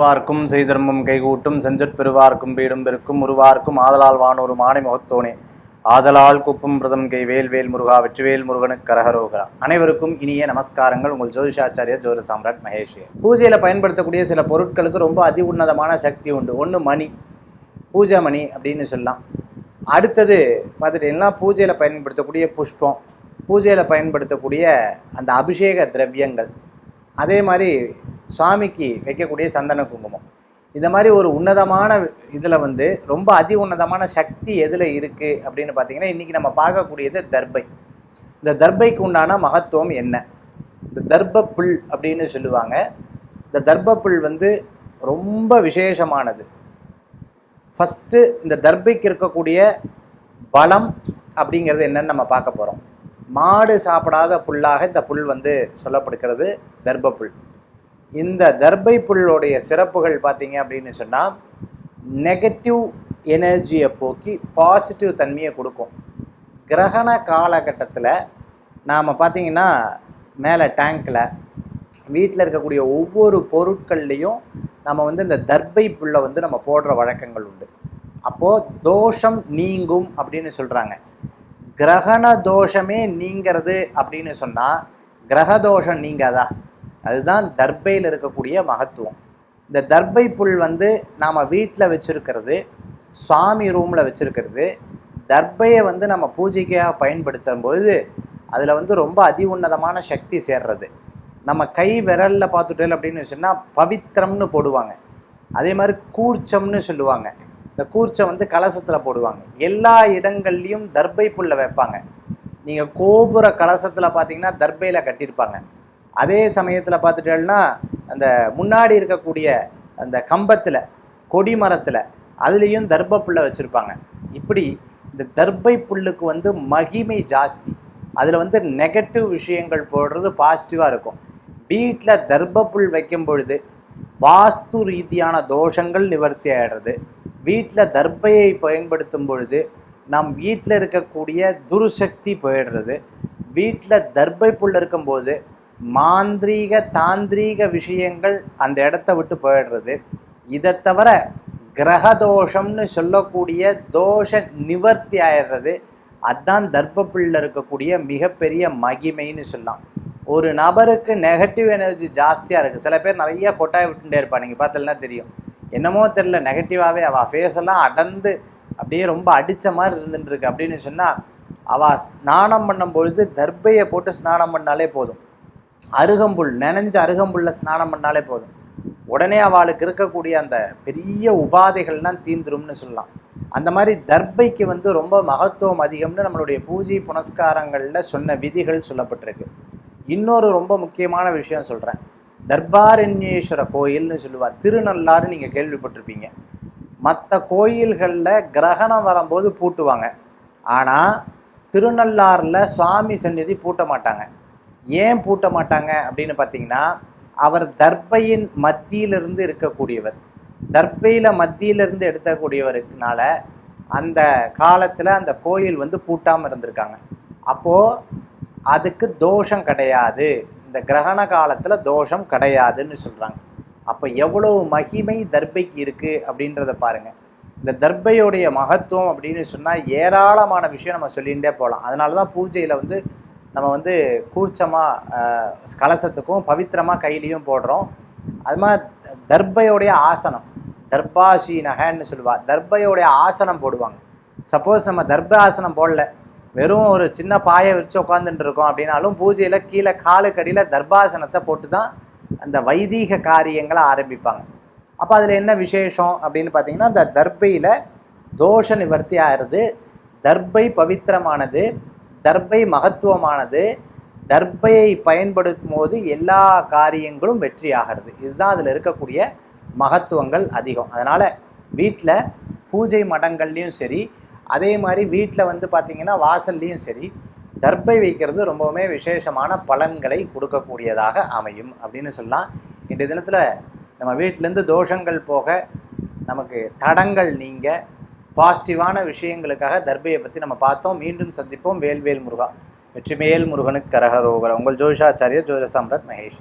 உருவார்க்கும் செய்தர்மம் கைகூட்டும் செஞ்சற் பெருவார்க்கும் பீடும் பெருக்கும் உருவார்க்கும் ஆதலால் வானோரு மானை முகத்தோனே. ஆதலால் குப்பும் பிரதம் கை வேல் வேல் முருகா வெற்றிவேல் முருகனுக்கு கரகரோகரா. அனைவருக்கும் இனிய நமஸ்காரங்கள். உங்கள் ஜோதிஷாச்சாரிய ஜோதி சாம்ராட் மகேஷ். பூஜையில் பயன்படுத்தக்கூடிய சில பொருட்களுக்கு ரொம்ப அதி உன்னதமான சக்தி உண்டு. ஒன்று மணி. பூஜை மணி அப்படின்னு சொல்லலாம். அடுத்தது பார்த்துட்டிங்கன்னா பூஜையில் பயன்படுத்தக்கூடிய புஷ்பம். பூஜையில் பயன்படுத்தக்கூடிய அந்த அபிஷேக திரவியங்கள். அதே மாதிரி சுவாமிக்கு வைக்கக்கூடிய சந்தன குங்குமம். இந்த மாதிரி ஒரு உன்னதமான இதில் வந்து ரொம்ப அதி உன்னதமான சக்தி எதில் இருக்குது அப்படின்னு பார்த்தீங்கன்னா இன்றைக்கி நம்ம பார்க்கக்கூடியது தர்பை. இந்த தர்பைக்கு உண்டான மகத்துவம் என்ன? இந்த தர்ப புல் அப்படின்னு சொல்லுவாங்க. இந்த தர்ப புல் வந்து ரொம்ப விசேஷமானது. ஃபஸ்ட்டு இந்த தர்பைக்கு இருக்கக்கூடிய பலம் அப்படிங்கிறது என்னன்னு நம்ம பார்க்க போகிறோம் மாடு சாப்பிடாத புல்லாக இந்த புல் வந்து சொல்லப்படுகிறது தர்ப புல் இந்த தர்பை புல்லுடைய சிறப்புகள் பார்த்தீங்க அப்படின்னு சொன்னால் நெகட்டிவ் எனர்ஜியை போக்கி பாசிட்டிவ் தன்மையை கொடுக்கும். கிரகண காலகட்டத்தில் நாம் பார்த்திங்கன்னா மேலே டேங்க்கில் வீட்டில் இருக்கக்கூடிய ஒவ்வொரு பொருட்கள்லேயும் நம்ம வந்து இந்த தர்பை புல்லை வந்து நம்ம போடுற வழக்கங்கள் உண்டு. அப்போது தோஷம் நீங்கும் அப்படின்னு சொல்கிறாங்க கிரகண தோஷமே நீங்கிறது அப்படின்னு சொன்னால் கிரக தோஷம் நீங்காதா? அதுதான் தர்பையில் இருக்கக்கூடிய மகத்துவம். இந்த தர்பை புல் வந்து நாம் வீட்டில் வச்சுருக்கிறது சுவாமி ரூமில் வச்சுருக்கிறது. தர்பையை வந்து நம்ம பூஜைக்காக பயன்படுத்தும் பொழுது அதில் வந்து ரொம்ப அதி உன்னதமான சக்தி சேர்றது. நம்ம கை விரலில் பார்த்துட்டோம் அப்படின்னு சொன்னால் பவித்திரம்னு போடுவாங்க. அதே மாதிரி கூர்ச்சம்னு சொல்லுவாங்க. இந்த கூர்ச்சம் வந்து கலசத்தில் போடுவாங்க. எல்லா இடங்கள்லையும் தர்பை புல்லை வைப்பாங்க. நீங்கள் கோபுர கலசத்தில் பார்த்தீங்கன்னா தர்பையில் கட்டியிருப்பாங்க. அதே சமயத்தில் பார்த்துட்டேன்னா அந்த முன்னாடி இருக்கக்கூடிய அந்த கம்பத்தில் கொடி மரத்தில் அதுலேயும் தர்ப புல்லை வச்சுருப்பாங்க. இப்படி இந்த தர்பை புல்லுக்கு வந்து மகிமை ஜாஸ்தி. அதில் வந்து நெகட்டிவ் விஷயங்கள் போடுறது பாசிட்டிவாக இருக்கும். வீட்டில் தர்ப புல் வைக்கும் பொழுது வாஸ்து ரீதியான தோஷங்கள் நிவர்த்தி ஆகிடுறது வீட்டில் தர்பையை பயன்படுத்தும் பொழுது நம் வீட்டில் இருக்கக்கூடிய துருசக்தி போயிடுறது. வீட்டில் தர்பை புல் இருக்கும்போது மாந்திரீக தாந்திரீக விஷயங்கள் அந்த இடத்த விட்டு போயிடுறது. இதை தவிர கிரகதோஷம்னு சொல்லக்கூடிய தோஷ நிவர்த்தி ஆயிடுறது. அதுதான் தர்ப்பப்பிள்ள இருக்கக்கூடிய மிகப்பெரிய மகிமைன்னு சொல்லலாம். ஒரு நபருக்கு நெகட்டிவ் எனர்ஜி ஜாஸ்தியாக இருக்குது சில பேர் நிறைய கொட்டாய் விட்டுட்டே இருப்பா நீங்கள் பார்த்தலன்னா தெரியும். என்னமோ தெரில நெகட்டிவாகவே அவள் ஃபேஸ் எல்லாம் அடர்ந்து அப்படியே ரொம்ப அடித்த மாதிரி இருந்துட்டுருக்கு அப்படின்னு சொன்னால் அவள் ஸ்நானம் பண்ணும் பொழுது தர்பையை போட்டு ஸ்நானம் பண்ணாலே போதும். அருகம்புல் நனைஞ்ச அருகம்புல்ல ஸ்நானம் பண்ணாலே போதும். உடனே அவளுக்கு இருக்கக்கூடிய அந்த பெரிய உபாதைகள்லாம் தீந்துரும்னு சொல்லலாம். அந்த மாதிரி தர்பைக்கு வந்து ரொம்ப மகத்துவம் அதிகம்னு நம்மளுடைய பூஜை புனஸ்காரங்களில் சொன்ன விதிகள் சொல்லப்பட்டிருக்கு. இன்னொரு ரொம்ப முக்கியமான விஷயம் சொல்கிறேன் தர்பாரண்யேஸ்வர கோயில்னு சொல்லுவாள் திருநள்ளாறு நீங்கள் கேள்விப்பட்டிருப்பீங்க. மற்ற கோயில்களில் கிரகணம் வரும்போது பூட்டுவாங்க. ஆனால் திருநள்ளாறில் சுவாமி சந்நிதி பூட்ட மாட்டாங்க. ஏன் பூட்ட மாட்டாங்க அப்படின்னு பார்த்தீங்கன்னா அவர் தர்பையின் மத்தியிலிருந்து இருக்கக்கூடியவர். தர்பையில் மத்தியிலிருந்து எடுக்கக்கூடியவருக்குனால அந்த காலத்தில் அந்த கோயில் வந்து பூட்டாமல் இருந்திருக்காங்க. அப்போது அதுக்கு தோஷம் கிடையாது. இந்த கிரகண காலத்தில் தோஷம் கிடையாதுன்னு சொல்கிறாங்க அப்போ எவ்வளோ மகிமை தர்பைக்கு இருக்குது அப்படின்றத பாருங்கள் இந்த தர்பையுடைய மகத்துவம் அப்படின்னு சொன்னால் ஏராளமான விஷயம் நம்ம சொல்லிகிட்டே போகலாம் அதனால தான் பூஜையில் வந்து நம்ம வந்து கூர்ச்சமாக கலசத்துக்கும் பவித்திரமாக கையிலையும் போடுறோம். அது மாதிரி தர்பையோடைய ஆசனம் தர்பாசி நகன்னு சொல்லுவாள் தர்பையோடைய ஆசனம் போடுவாங்க. சப்போஸ் நம்ம தர்ப ஆசனம் போடல வெறும் ஒரு சின்ன பாயை விரிச்சு உட்காந்துட்டு இருக்கோம் அப்படின்னாலும் பூஜையில் கீழே காலுக்கடியில் தர்பாசனத்தை போட்டு தான் அந்த வைதீக காரியங்களை ஆரம்பிப்பாங்க. அப்போ அதில் என்ன விசேஷம் அப்படின்னு பார்த்தீங்கன்னா அந்த தர்பையில் தோஷ நிவர்த்தி ஆகிறது தர்பை பவித்திரமானது தர்பை மகத்துவமானது. தர்பையை பயன்படுத்தும் போது எல்லா காரியங்களும் வெற்றி ஆகிறது இதுதான் அதில் இருக்கக்கூடிய மகத்துவங்கள் அதிகம். அதனால் வீட்டில் பூஜை மடங்கள்லேயும் சரி அதே மாதிரி வீட்டில் வந்து பார்த்திங்கன்னா வாசல்லையும் சரி தர்பை வைக்கிறது ரொம்பவுமே விசேஷமான பலன்களை கொடுக்கக்கூடியதாக அமையும் அப்படின்னு சொல்லலாம். இன்றைய தினத்தில் நம்ம வீட்டிலேருந்து தோஷங்கள் போக நமக்கு தடங்கள் நீங்க பாசிட்டிவான விஷயங்களுக்காக தர்பையை பற்றி நம்ம பார்த்தோம். மீண்டும் சந்திப்போம். வேல்வேல் முருகா. வெற்றிமேல் முருகனுக்கு கரகரோகர. உங்கள் ஜோதிஷாச்சாரிய ஜோதிட சாம்ராட் மகேஷ்